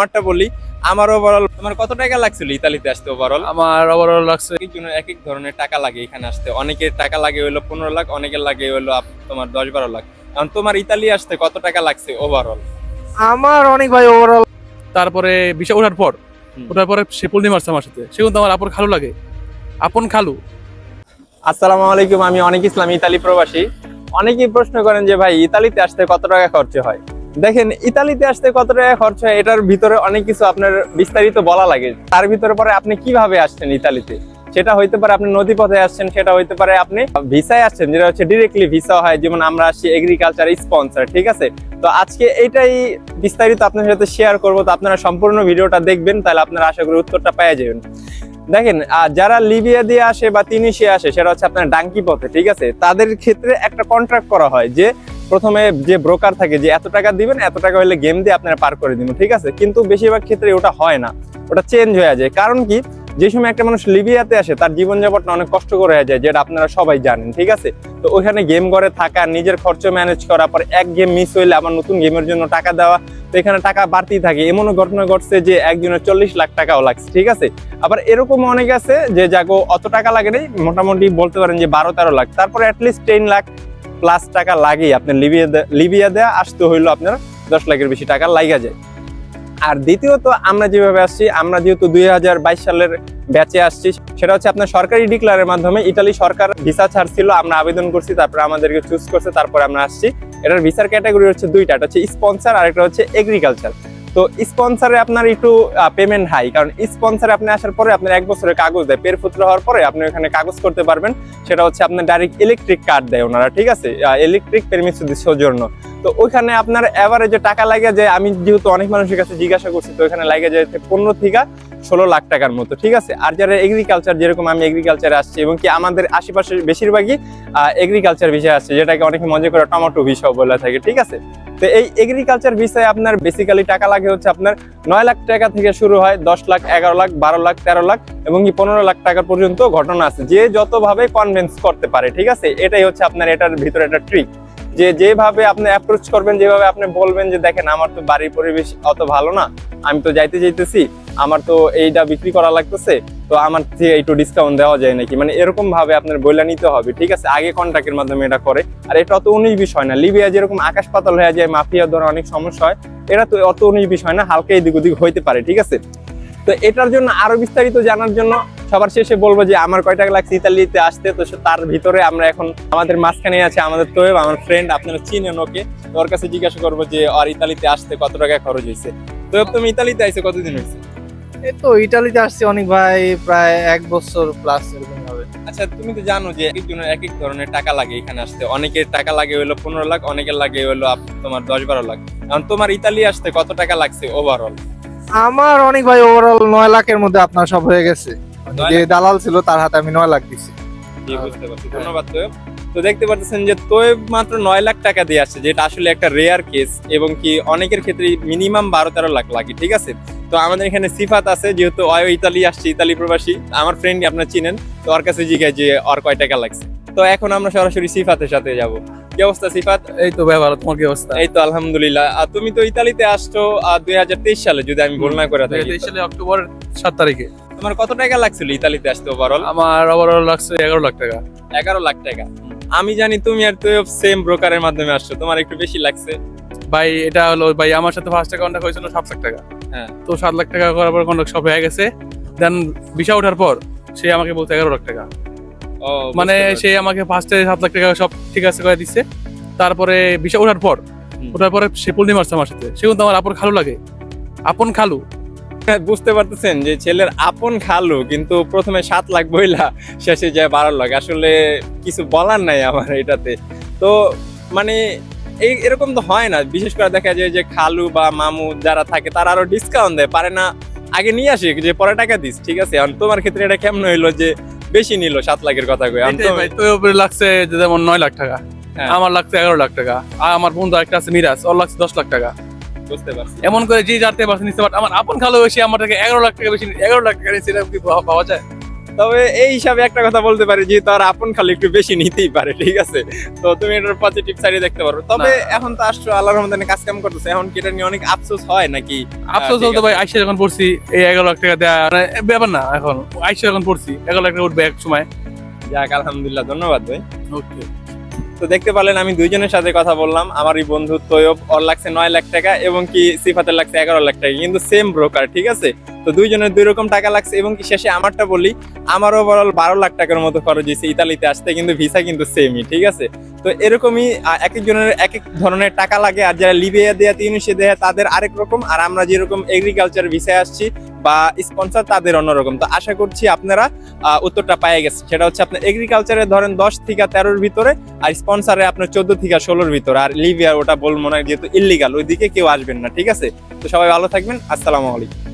আমারটা বলি আমার ওভারঅল তোমার কত টাকা লাগছিল ইতালিতে আসতে ওভারঅল আমার ওভারঅল লাগছে এক একজনের এক এক ধরনের টাকা লাগে এখানে আসতে। অনেকের টাকা লাগে হলো পনেরো লাখ অনেকের লাগে হলো তোমার দশ বারো লাখ। এখন তোমার ইতালি আসতে কত টাকা লাগছে ওভারঅল আমার অনেক ভাই ওভারঅল তারপরে বিষয় ওঠার পর ওঠার পরে সে পূর্ণিমা আসছে আমার সাথে। সে কিন্তু আমার আপন খালু লাগে। আপন খালু। আসসালামু আলাইকুম আমি অনেক ইসলাম ইতালি প্রবাসী। অনেকেই প্রশ্ন করেন যে ভাই ইতালিতে আসতে কত টাকা খরচ হয়? দেখেন, ইতালিতে আসতে কত টাকা খরচ হয়, এটার ভিতরে অনেক কিছু আপনার বিস্তারিত বলা লাগে। তার ভিতরে পরে আপনি কীভাবে আসছেন ইতালিতে? সেটা হইতে পারে আপনি নদীপথে আসছেন, সেটা হইতে পারে আপনি ভিসায় আসছেন, যেটা হচ্ছে ডিরেক্টলি ভিসা হয়, যেমন আমরা আসছি এগ্রিকালচার স্পন্সর ঠিক আছে? তো আজকে এটাই বিস্তারিত আপনার সাথে শেয়ার করব, তো আপনারা সম্পূর্ণ ভিডিওটা দেখবেন, তাহলে আপনারা আশা করি উত্তরটা পেয়ে যাবেন। দেখেন যারা লিবিয়া দিয়ে আসে বা তিনিশিয়া আসে, সেটা হচ্ছে আপনার ডাঙ্কি পথে, ঠিক আছে? তাদের ক্ষেত্রে একটা কন্ট্রাক্ট করা হয় যে প্রথমে যে ব্রোকার থাকে যে এত টাকা দিবেন, এত টাকা হলে গেম দিয়ে আপনারা পার করে দিবেন, ঠিক আছে? কিন্তু বেশিরভাগ ক্ষেত্রে ওটা হয় না। ওটা চেঞ্জ হয়ে যায়। কারণ কি? যে সময় একটা মানুষ লিবিয়াতে আসে, তার জীবনযাপনটা অনেক কষ্টকর হয়ে যায়, যেটা আপনারা সবাই জানেন, ঠিক আছে? তো ওইখানে গেম ঘরে থাকা, নিজের খরচ ম্যানেজ করা পর এক গেম মিস হইলে আবার নতুন গেমের জন্য টাকা দেওয়া, তো এখানে টাকা বাড়তি থাকে। এমনও ঘটনা ঘটছে যে একজনের চল্লিশ লাখ টাকাও লাগছে, ঠিক আছে? আবার এরকম অনেক আছে যে যাগো অত টাকা লাগে নাই, মোটামুটি বলতে পারেন যে বারো তেরো লাখ, তারপরে অ্যাটলিস্ট টেন লাখ প্লাস টাকা লাগে আপনি লিবিয়া লিবিয়া দেওয়া আসতে হইল আপনার দশ লাখের বেশি টাকা লাগা যায়। আর দ্বিতীয়ত, আমরা যেভাবে আসছি, আমরা যেহেতু দুই হাজার বাইশ সালের ব্যাচে আসছি, সেটা হচ্ছে আপনার সরকারি ডিক্লারের মাধ্যমে ইটালি সরকার ভিসা ছাড়ছিল, আমরা আবেদন করছি, তারপরে আমাদেরকে চুজ করছে, তারপরে আমরা আসছি। এটার ভিসার ক্যাটাগরি হচ্ছে দুইটা একটা হচ্ছে স্পন্সার আর একটা হচ্ছে এগ্রিকালচার তো স্পন্সারে আপনার একটু পেমেন্ট হাই কারণ স্পন্সারে আপনি আসার পরে আপনার এক বছরের কাগজ দেয় পের ফুত্র হওয়ার পরে আপনি ওখানে কাগজ করতে পারবেন, সেটা হচ্ছে আপনার ডাইরেক্ট ইলেকট্রিক কার্ড দেয় ওনারা, ঠিক আছে? ইলেকট্রিক পেরমিট জন্য তো ওইখানে আপনার অ্যাভারেজে টাকা লাগে যে আমি যেহেতু অনেক মানুষের কাছে জিজ্ঞাসা করছি, তো ওখানে লাগে যে পনেরো থেকে ষোলো লাখ টাকার মতো, ঠিক আছে? আর যারা এগ্রিকালচার যেরকম আমি এগ্রিকালচারে আসছি এবং কি আমাদের আশেপাশে বেশিরভাগই এগ্রিকালচার বিষয় আসছে যেটাকে অনেকে মজা করে টমেটো বিষয় বলে থাকে, ঠিক আছে? তো এই এগ্রিকালচার বিষয়ে আপনার বেসিক্যালি টাকা লাগে হচ্ছে আপনার নয় লাখ টাকা থেকে শুরু হয়, দশ লাখ, এগারো লাখ, বারো লাখ, তেরো লাখ এবং কি পনেরো লাখ টাকা পর্যন্ত ঘটনা আছে, যে যতভাবে কনভিন্স করতে পারে, ঠিক আছে? এটাই হচ্ছে আপনার, এটার ভিতরে একটা ট্রিক যে যেভাবে আপনি অ্যাপ্রোচ করবেন, যেভাবে আপনি বলবেন যে, দেখেন, আমার তো বাড়ির পরিবেশ অত ভালো না, আমি তো যাইতে যাইতেছি আমার তো এইটা বিক্রি করা লাগতেছে, তো আমার থেকে একটু ডিসকাউন্ট দেওয়া যায় নাকি? মানে এরকম ভাবে আপনার বইলা নিতে হবে, ঠিক আছে? আগে কন্ট্রাক্টের মাধ্যমে এটা করে। আর এটা অত উনিশ বিষয় না। লিবিয়া যেরকম আকাশ পাতাল হয়ে যায়, মাফিয়া ধরে অনেক সমস্যা হয়, এটা তো অত উনিশ বিষয় না, হালকা এদিক ওদিক হইতে পারে, ঠিক আছে? তো এটার জন্য আরও বিস্তারিত জানার জন্য সবার শেষে বলব যে আমার কয় টাকা লাগছে ইতালিতে আসতে তো তার ভিতরে আমরা এখন আমাদের মাঝখানে আছে আমাদের তোয়েব আমার ফ্রেন্ড আপনারা চিনেন ওকে। ওর কাছে জিজ্ঞাসা করব যে আর ইতালিতে আসতে কত টাকা খরচ হয়েছে? তোয়েব তুমি ইতালিতে আইসে কতদিন হয়েছে? এই তো ইটালিতে আসছি অনেক ভাই প্রায় এক বছর প্লাস এরকম হবে। আচ্ছা তুমি তো জানো যে এক একজনের এক এক ধরনের টাকা লাগে এখানে আসতে। অনেকের টাকা লাগে হলো পনেরো লাখ অনেকের লাগে হলো তোমার দশ বারো লাখ। এখন তোমার ইতালি আসতে কত টাকা লাগছে ওভারঅল আমার অনেক ভাই ওভারঅল নয় লাখের মধ্যে আপনার সব হয়ে গেছে। যে দালাল ছিল তার হাতে আমি নয় লাখ দিছি। বুঝতে পারছি। ধন্যবাদ তোয়েব। তো দেখতে পাচ্ছেন যে তোয়েব মাত্র নয় লাখ টাকা দিয়ে আসছে যেটা আসলে একটা রেয়ার কেস এবং কি অনেকের ক্ষেত্রে মিনিমাম বারো তেরো লাখ লাগে ঠিক আছে? তো আমাদের এখানে সিফাত আছে যেহেতু অয় ইতালি আসছে ইতালি প্রবাসী। আমার ফ্রেন্ড আপনার চিনেন তো ওর কাছে জিজ্ঞাসা যে ওর কয় টাকা লাগছে। তো এখন আমরা সরাসরি সিফাতের সাথে যাব। কি অবস্থা সিফাত? এই তো ভাই ভালো। তোমার কি অবস্থা? এই তো আলহামদুলিল্লাহ। আর তুমি তো ইতালিতে আসছো দুই হাজার তেইশ সালে যদি আমি ভুল না করে থাকি। 2023 সালে অক্টোবর সাত তারিখে। তোমার কত টাকা লাগছিল ইতালিতে আসতে ওভারঅল আমার ওভারঅল লাগছে এগারো লাখ টাকা। এগারো লাখ টাকা। আমি জানি তুমি আর তো সেম ব্রোকারের মাধ্যমে আসছো। তোমার একটু বেশি লাগছে। ভাই এটা হলো ভাই আমার সাথে ফার্স্ট কন্ট্যাক্ট হয়েছিল সাত লাখ টাকা। হ্যাঁ। তো সাত লাখ টাকা করার পর কন্ট্যাক্ট সব হয়ে গেছে। দেন ভিসা ওঠার পর সে আমাকে বলছে এগারো লাখ টাকা। মানে সে আমাকে ফার্স্টে সাত লাখ টাকা সব ঠিক আছে করে দিচ্ছে তারপরে ভিসা ওঠার পর ওঠার পরে সে পূর্ণিমা আসছে আমার সাথে। সে কিন্তু আমার আপন খালু লাগে। আপন খালু। বুঝতে পারতেছেন যে ছেলের আপন খালু কিন্তু প্রথমে সাত লাখ বইলা শেষে যায় বারো লাখ। আসলে কিছু বলার নাই আমার এটাতে। তো মানে এই এরকম তো হয় না। বিশেষ করে দেখা যায় যে খালু বা মামু যারা থাকে তারা আরও ডিসকাউন্ট দেয়। পারে না আগে নিয়ে আসি যে পরে টাকা দিস ঠিক আছে? এখন তোমার ক্ষেত্রে এটা কেমন হইল যে বেশি নিল সাত লাখের কথা কই উপরে লাগছে যেমন নয় লাখ টাকা হ্যাঁ। আমার লাগছে এগারো লাখ টাকা আর আমার বন্ধু একটা আছে মিরাজ ওর লাগছে দশ লাখ টাকা। বুঝতে পারছি। এমন করে যে যাতে পারছে নিতে পারছে। আমার আপন খালু বেশি আমার থেকে এগারো লাখ টাকা বেশি এগারো লাখ টাকা নিচ্ছে, কি পাওয়া- যায়? তবে এই হিসাবে একটা কথা বলতে পারি যে তোর আপন খালি একটু বেশি নিতেই পারে ঠিক আছে? তো তুমি এটার পজিটিভ সাইডে দেখতে পারো। তবে এখন তো আসছো আল্লাহর রহমতে কাজ কাম করতেছে। এখন কি এটা নিয়ে অনেক আফসোস হয় নাকি? আফসোস বলতে ভাই আইসা যখন পড়ছি এই এগারো লাখ টাকা দেওয়া মানে ব্যাপার না এখন। আইসা যখন পড়ছি এগারো লাখ টাকা উঠবে এক সময়। যাক আলহামদুলিল্লাহ ধন্যবাদ ভাই। ওকে তো দেখতে পারলেন, আমি দুইজনের সাথে কথা বললাম। আমার এই বন্ধু ওর লাগছে নয় লাখ টাকা এবং কি সিফাতের লাগছে এগারো লাখ টাকা, কিন্তু সেম ব্রোকার ঠিক আছে? তো দুইজনের দুই রকম টাকা লাগছে এবং কি শেষে আমারটা বলি, আমার ওভারঅল বারো লাখ টাকার মতো খরচ হয়েছে ইতালিতে আসতে, কিন্তু ভিসা কিন্তু সেমই ঠিক আছে? তো এরকমই এক একজনের এক এক ধরনের টাকা লাগে, আর যারা লিবিয়া দেয়া তিউনিশিয়া দেয়া, তাদের আরেক রকম, আর আমরা যেরকম এগ্রিকালচার ভিসায় আসছি বা স্পন্সর তাদের অন্যরকম। তো আশা করছি আপনারা উত্তরটা পায়ে গেছে সেটা হচ্ছে আপনার এগ্রিকালচারে ধরেন দশ থেকে তেরোর ভিতরে আর স্পন্সারে আপনার চোদ্দ থেকে ষোলোর ভিতরে। আর লিবিয়া ওটা বলব না যেহেতু ইলিগাল ওইদিকে কেউ আসবেন না, ঠিক আছে? তো সবাই ভালো থাকবেন, আসসালামু আলাইকুম।